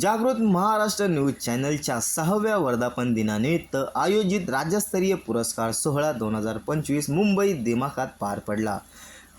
जागृत महाराष्ट्र न्यूज चॅनलच्या सहाव्या वर्धापन दिनानिमित्त आयोजित राज्यस्तरीय पुरस्कार सोहळा दोन हजार पंचवीस मुंबई दिमाखात पार पडला.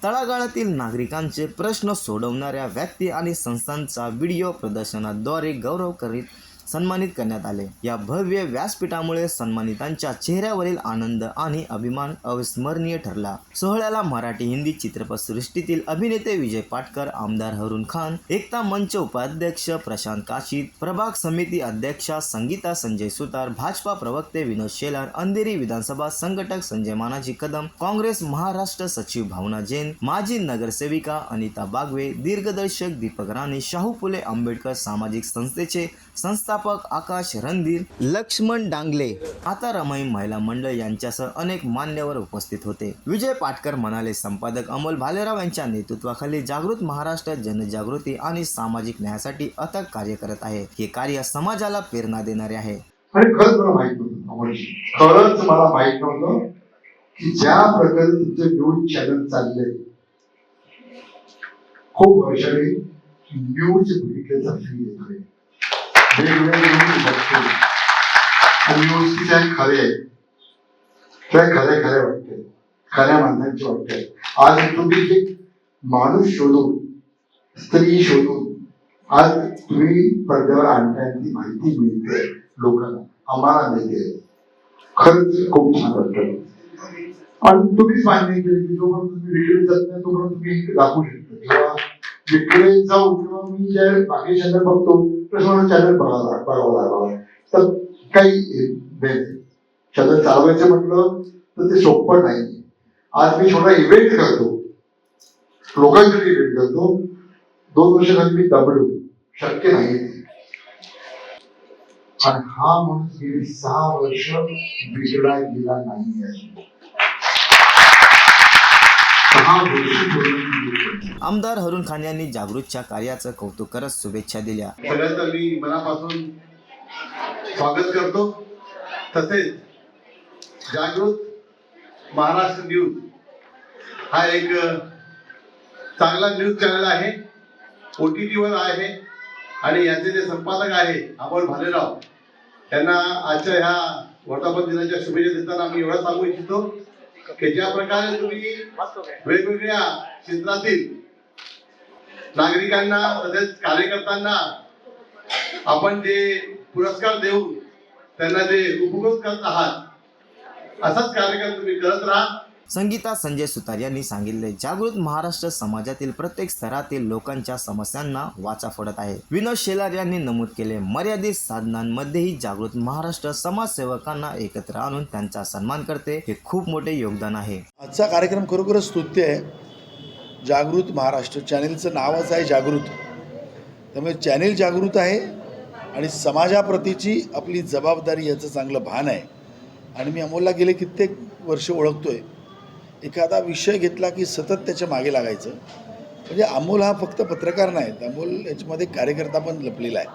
तळागाळातील नागरिकांचे प्रश्न सोडवणाऱ्या व्यक्ती आणि संस्थांचा व्हिडिओ प्रदर्शनाद्वारे गौरव करीत सन्मानित करण्यात आले. या भव्य व्यासपीठामुळे सन्मानितांच्या चेहऱ्यावरील आनंद आणि अभिमान अविस्मरणीय ठरला. सोहळ्याला मराठी हिंदी चित्रपटसृष्टीतील अभिनेते विजय पाटकर आमदार हरुण खान एकता मंच उपाध्यक्ष प्रशांत काशीद प्रभाग समिती अध्यक्षा संगीता संजय सुतार भाजपा प्रवक्ते विनोद शेलार अंधेरी विधानसभा संघटक संजय मानाजी कदम काँग्रेस महाराष्ट्र सचिव भावना जैन माजी नगरसेविका अनिता बागवे दीर्घदर्शक दीपक राणे शाहू फुले आंबेडकर सामाजिक संस्थेचे संस्था संस्थापक आकाश रणधीर लक्ष्मण डांगले आता रमाई महिला मंडळ यांच्यासह अनेक मान्यवर उपस्थित होते. विजय पाटकर म्हणाले संपादक अमोल भालेराव यांच्या नेतृत्वाखाली जागृत महाराष्ट्र जनजागृती आणि सामाजिक न्यायासाठी अथक कार्य करत आहे. हे कार्य समाजाला प्रेरणा देणारे आहे. आणि खरंच मला माहीत नव्हतं खरंच मला माहीत नव्हतं की ज्या प्रकारे तुमचे न्यूज चॅनल चालले. खूप वर्षाने न्यूज भूमिकेचा फील येतोय आणि न्यूज किती त्या खरे त्या काय खऱ्या वाटते खऱ्या माणसांची वाटते आज तुम्ही जे माणूस शोधून स्त्री शोधून आज तुम्ही पडद्यावर आणताय ती माहिती मिळते लोकांना आम्हाला मिळते खरंच खूप छान वाटतं आणि तुम्हीच मान्य केली की जोपर्यंत तुम्ही विक्री जात नाही तोपर्यंत तुम्ही दाखवू शकता जिकडे जाऊ किंवा मी ज्या बाकी चॅनल बघतो तसं मला चॅनल बघावं बघावं लागला. तर काही चॅनल चालवायचं म्हटलं तर ते सोपं नाही. आज मी छोटा इव्हेंट करतो लोकांसाठी इव्हेंट करतो दोन वर्षाखाली मी दबलो शक्य नाही आणि हा माणूस गेली सहा वर्ष बिघडला गेला नाही आहे सहा आमदार हरुण खान यांनी जागृतच्या कार्याचं कौतुक करत शुभेच्छा दिल्या. सगळ्यांचं मी मनापासून स्वागत करतो. तसेच जागृत महाराष्ट्र न्यूज हा एक चांगला न्यूज चॅनल आहे. ओ टी टीवर आहे आणि याचे जे संपादक आहे अमोल भालेराव त्यांना आजच्या ह्या वर्धापन दिनाच्या शुभेच्छा देताना मी एवढा सांगू इच्छितो. की ज्या प्रकारे तुम्ही वेगवेगळ्या क्षेत्रातील नागरिकांना तसेच कार्यकर्त्यांना आपण जे पुरस्कार देऊन त्यांना जे उपकृत करत आहात असाच कार्यक्रम तुम्ही करत राहा. संगीता संजय सुतार यांनी सांगितले जागृत महाराष्ट्र समाजातील प्रत्येक स्तरातील लोकांच्या समस्यांना वाचा फोडत आहे. विनोद शेलार यांनी नमूद केले मर्यादित साधनांमध्येही जागृत महाराष्ट्र समाजसेवकांना एकत्र आणून त्यांचा सन्मान करते हे खूप मोठे योगदान आहे. आजचा कार्यक्रम खरोखरच स्तुत्य आहे. जागृत महाराष्ट्र चॅनेलचं नावच आहे जागृत. त्यामुळे चॅनेल जागृत आहे आणि समाजाप्रतीची आपली जबाबदारी याचं चांगलं भान आहे. आणि मी अमोलला गेले कित्येक वर्ष ओळखतो आहे एखादा विषय घेतला की सतत त्याच्यामागे लागायचं. म्हणजे अमोल हा फक्त पत्रकार नाही अमोल याच्यामध्ये कार्यकर्ता पण लपलेला आहे.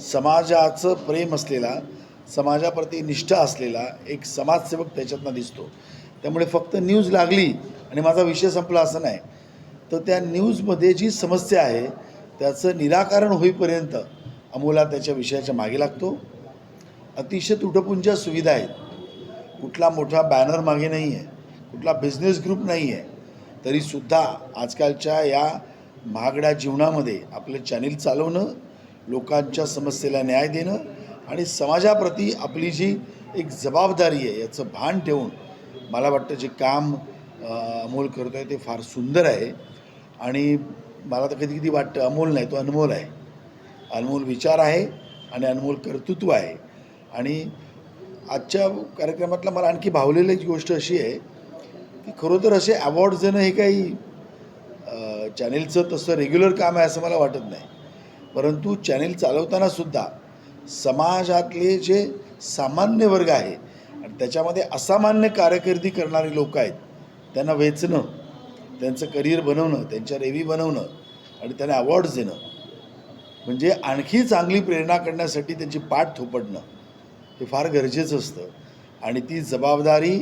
समाजाचं प्रेम असलेला समाजाप्रती निष्ठा असलेला एक समाजसेवक त्याच्यातनं दिसतो. त्यामुळे फक्त न्यूज लागली आणि माझा विषय संपला असं नाही. तर त्या न्यूजमध्ये जी समस्या आहे त्याचं निराकरण होईपर्यंत अमोला त्याच्या विषयाच्या मागे लागतो. अतिशय तुटपुंज्या सुविधा आहेत. कुठला मोठा बॅनर मागे नाही आहे कुठला बिझनेस ग्रुप नाही आहे तरीसुद्धा आजकालच्या या महागड्या जीवनामध्ये आपलं चॅनेल चालवणं लोकांच्या समस्येला न्याय देणं आणि समाजाप्रती आपली जी एक जबाबदारी आहे याचं भान ठेवून मला वाटतं जे काम अमोल करतो आहे ते फार सुंदर आहे. आणि मला तर कधी कधी वाटतं अमोल नाही तो अनमोल आहे. अनमोल विचार आहे आणि अनमोल कर्तृत्व आहे. आणि आजच्या कार्यक्रमातला मला आणखी भावलेली गोष्ट अशी आहे की खरोतर असे अवॉर्ड देणं हे काही चॅनेलचं तसं रेग्युलर काम आहे असं मला वाटत नाही. परंतु चॅनेल चालवताना सुद्धा समाजातले जे सामान्य वर्ग आहे आणि त्याच्यामध्ये असामान्य कारकिर्दी करणारे लोक आहेत त्यांना वेचणं त्यांचं करिअर बनवणं त्यांच्या रेवी बनवणं आणि त्यांना अवॉर्ड्स देणं म्हणजे आणखी चांगली प्रेरणा करण्यासाठी त्यांची पाठ थोपडणं हे फार गरजेचं असतं. आणि ती जबाबदारी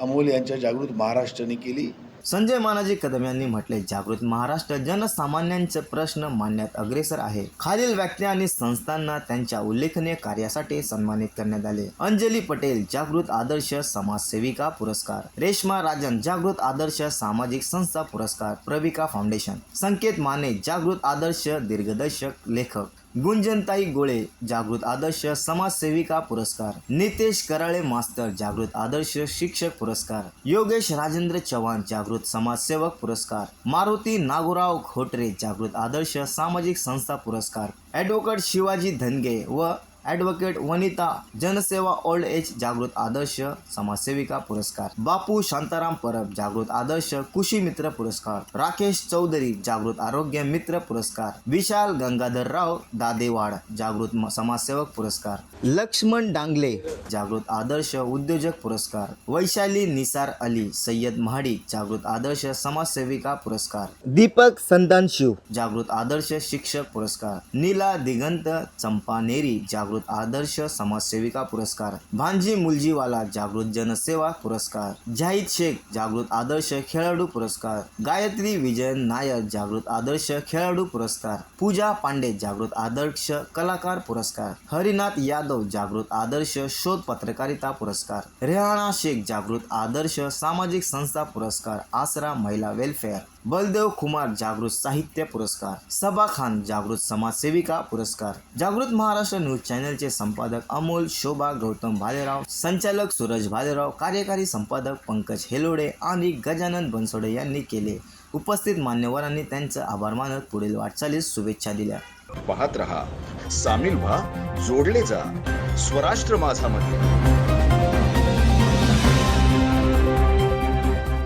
अमोल यांच्या जागृत महाराष्ट्राने केली. संजय मानाजी कदम यांनी म्हटले जागृत महाराष्ट्र जनसामान्यांचे प्रश्न मांडण्यात अग्रेसर आहे. खालील व्यक्ती आणि संस्थांना त्यांच्या उल्लेखनीय कार्यासाठी सन्मानित करण्यात आले. अंजली पटेल जागृत आदर्श समाजसेविका पुरस्कार. रेश्मा राजन जागृत आदर्श सामाजिक संस्था पुरस्कार. प्रविका फाउंडेशन. संकेत माने जागृत आदर्श दिग्दर्शक लेखक. गुंजनताई गोळे जागृत आदर्श समाजसेविका पुरस्कार. नितेश कराळे मास्तर जागृत आदर्श शिक्षक पुरस्कार. योगेश राजेंद्र चव्हाण जागृत समाजसेवक पुरस्कार. मारुती नागोराव खोटरे जागृत आदर्श सामाजिक संस्था पुरस्कार. ॲडव्होकेट शिवाजी धनगे व ॲडव्होकेट वनिता जनसेवा ओल्ड एज जागृत आदर्श समाजसेविका पुरस्कार. बापू शांताराम परब जागृत आदर्श कुशी मित्र पुरस्कार. राकेश चौधरी जागृत आरोग्य मित्र पुरस्कार. विशाल गंगाधरराव दादेवाड जागृत समाजसेवक पुरस्कार. लक्ष्मण डांगले जागृत आदर्श उद्योजक पुरस्कार. वैशाली निसार अली सय्यद महाडी जागृत आदर्श समाजसेविका पुरस्कार. दीपक संतान शिव जागृत आदर्श शिक्षक पुरस्कार. नीला दिगंत चंपानेरी जागृत आदर्श समाजसेविका पुरस्कार भांजी मुलजीवाला जागृत जनसेवा पुरस्कार जाहीद शेख जागृत आदर्श खेळाडू पुरस्कार गायत्री विजय नायर जागृत आदर्श खेळाडू पुरस्कार पूजा पांडे जागृत आदर्श कलाकार पुरस्कार हरिनाथ यादव जागृत आदर्श शोध पत्रकारिता पुरस्कार रेहाना शेख जागृत आदर्श सामाजिक संस्था पुरस्कार आसरा महिला वेलफेअर बलदेव कुमार जागृत साहित्य पुरस्कार सबा खान जागृत समाजसेविका पुरस्कार जागृत महाराष्ट्र न्यूज चॅनलचे संपादक अमोल शोभा गौतम भालेराव संचालक सूरज भालेराव कार्यकारी संपादक पंकज हेलोडे आणि गजानन बनसोडे यांनी केले. उपस्थित मान्यवरांनी त्यांचं आभार मानत पुढील वाटचालीस शुभेच्छा दिल्या. पाहत रहा सामील व्हा जोडले जा स्वराष्ट्र माझा मध्ये